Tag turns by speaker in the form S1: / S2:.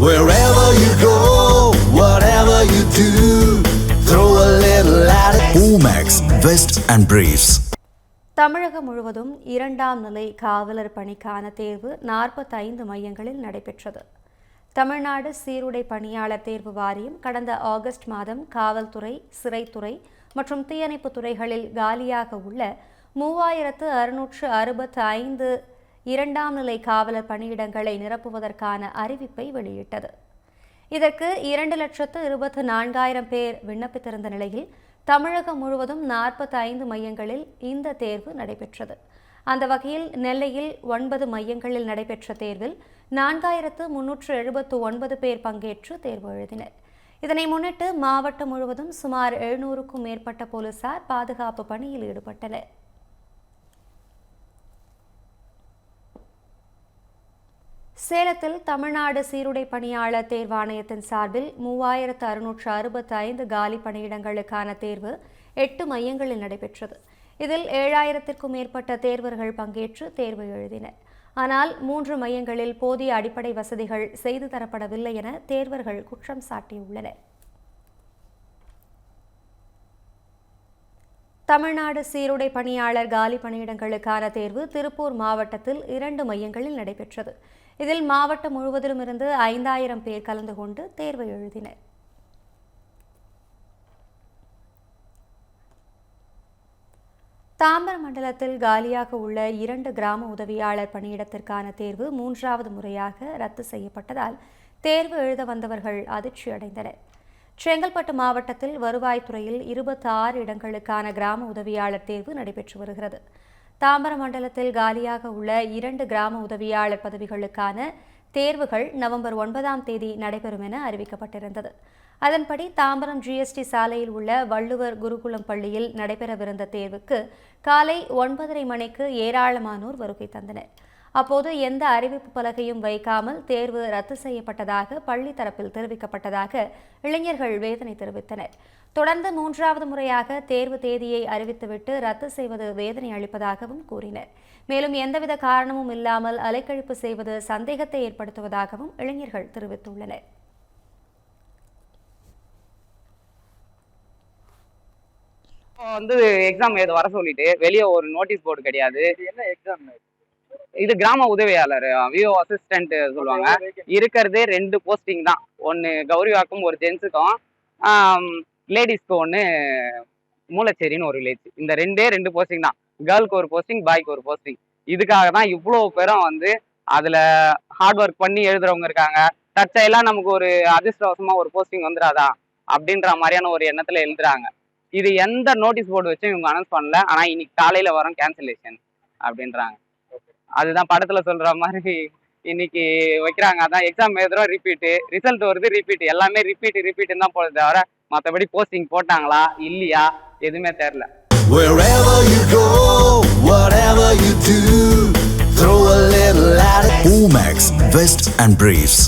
S1: Wherever you go, whatever you do, throw a little at it. Omax, Vest and Briefs.
S2: தமிழகம் முழுவதும் இரண்டாம் நிலை காவலர் பணிக்கான தேர்வு நாற்பத்தைந்து மையங்களில் நடைபெற்றது தமிழ்நாடு சீருடை பணியாளர் தேர்வு வாரியம் கடந்த ஆகஸ்ட் மாதம் காவல்துறை சிறைத்துறை மற்றும் தீயணைப்பு துறைகளில் காலியாக உள்ள மூவாயிரத்து அறுநூற்று அறுபத்து ஐந்து இரண்டாம் நிலை காவலர் பணியிடங்களை நிரப்புவதற்கான அறிவிப்பை வெளியிட்டது. இதற்கு இரண்டு லட்சத்து இருபத்து நான்காயிரம் பேர் விண்ணப்பித்திருந்த நிலையில் தமிழகம் முழுவதும் நாற்பத்தி ஐந்து மையங்களில் இந்த தேர்வு நடைபெற்றது. அந்த வகையில் நெல்லையில் ஒன்பது மையங்களில் நடைபெற்ற தேர்வில் நான்காயிரத்து முன்னூற்று எழுபத்து ஒன்பது பேர் பங்கேற்று தேர்வு எழுதினர். இதனை முன்னிட்டு மாவட்டம் முழுவதும் சுமார் எழுநூறுக்கும் மேற்பட்ட போலீசார் பாதுகாப்பு பணியில் ஈடுபட்டனர். சேலத்தில் தமிழ்நாடு சீருடை பணியாளர் தேர்வாணையத்தின் சார்பில் மூவாயிரத்து அறுநூற்று அறுபத்தி ஐந்து காலி பணியிடங்களுக்கான தேர்வு எட்டு மையங்களில் நடைபெற்றது. இதில் ஏழாயிரத்திற்கும் மேற்பட்ட தேர்வர்கள் பங்கேற்று தேர்வு எழுதினர். ஆனால் மூன்று மையங்களில் போதிய அடிப்படை வசதிகள் செய்து தரப்படவில்லை என தேர்வர்கள் குற்றம் சாட்டியுள்ளனர். தமிழ்நாடு சீருடை பணியாளர் காலி பணியிடங்களுக்கான தேர்வு திருப்பூர் மாவட்டத்தில் இரண்டு மையங்களில் நடைபெற்றது. இதில் மாவட்டம் முழுவதிலும் இருந்து ஐந்தாயிரம் பேர் கலந்து கொண்டு தேர்வு எழுதினர். தாம்பரம் மண்டலத்தில் காலியாக உள்ள இரண்டு கிராம உதவியாளர் பணியிடத்திற்கான தேர்வு மூன்றாவது முறையாக ரத்து செய்யப்பட்டதால் தேர்வு எழுத வந்தவர்கள் அதிர்ச்சி அடைந்தனர் செங்கல்பட்டு மாவட்டத்தில் வருவாய்த்துறையில் இருபத்தி ஆறு இடங்களுக்கான கிராம உதவியாளர் தேர்வு நடைபெற்று வருகிறது. தாம்பரம் மண்டலத்தில் காலியாக உள்ள இரண்டு கிராம உதவியாளர் பதவிகளுக்கான தேர்வுகள் நவம்பர் ஒன்பதாம் தேதி நடைபெறும் என அறிவிக்கப்பட்டிருந்தது. அதன்படி தாம்பரம் ஜிஎஸ்டி சாலையில் உள்ள வள்ளுவர் குருகுலம் பள்ளியில் நடைபெறவிருந்த தேர்வுக்கு காலை ஒன்பதரை மணிக்கு ஏராளமானோர் வருகை தந்தனர். அப்போது எந்த அறிவிப்பு பலகையும் வைக்காமல் தேர்வு ரத்து செய்யப்பட்டதாக பள்ளி தரப்பில் தெரிவிக்கப்பட்டதாக இளைஞர்கள் வேதனை தெரிவித்தனர். தொடர்ந்து மூன்றாவது முறையாக தேர்வு தேதியை அறிவித்துவிட்டு ரத்து செய்வது வேதனை அளிப்பதாகவும் கூறினர். மேலும் எந்தவித காரணமும் இல்லாமல் அலைக்கழிப்பு செய்வது சந்தேகத்தை ஏற்படுத்துவதாகவும் இளைஞர்கள் தெரிவித்துள்ளனர்.
S3: வந்து எக்ஸாம் எழுத வர சொல்லிட்டு வெளியே ஒரு நோட்டீஸ் போர்டு கிடையாது.
S4: என்ன எக்ஸாம்
S3: இது கிராம உதவியாளர் விஓ அசிஸ்டன்ட் சொல்லுவாங்க. இருக்கிறதே ரெண்டு போஸ்டிங் தான். ஒன்று கௌரிவாக்கும் ஒரு ஜென்ஸுக்கும் லேடிஸ்க்கு ஒன்று மூலச்சேரின்னு ஒரு வில்லேஜ் இந்த ரெண்டே ரெண்டு போஸ்டிங் தான். கேர்ளுக்கு ஒரு போஸ்டிங் பாய்க்கு ஒரு போஸ்டிங் இதுக்காக தான் இவ்வளோ பேரும் வந்து அதில் ஹார்ட் ஒர்க் பண்ணி எழுதுறவங்க இருக்காங்க. தற்செயலாக நமக்கு ஒரு அதிர்ஷ்டவசமா ஒரு போஸ்டிங் வந்துடாதா அப்படின்ற மாதிரியான ஒரு எண்ணத்தில் எழுதுறாங்க. இது எந்த நோட்டீஸ் போர்டு வச்சும் இவங்க அனௌன்ஸ் பண்ணல. ஆனால் இன்னைக்கு காலையில் வரும் கேன்சலேஷன் அப்படின்றாங்க. அதுதான் படத்துல சொல்ற மாதிரி இன்னைக்கு வைக்கிறாங்க அதான் எக்ஸாம் எழுதுறோம் ரிப்பீட்டு ரிசல்ட் வருது ரிப்பீட் எல்லாமே ரிப்பீட் ரிப்பீட் தான் போடுது தவிர மற்றபடி போஸ்டிங் போட்டாங்களா இல்லையா எதுவுமே தெரில
S1: Wherever you go, whatever you do, throw a little at it. Omax, Vest and Briefs.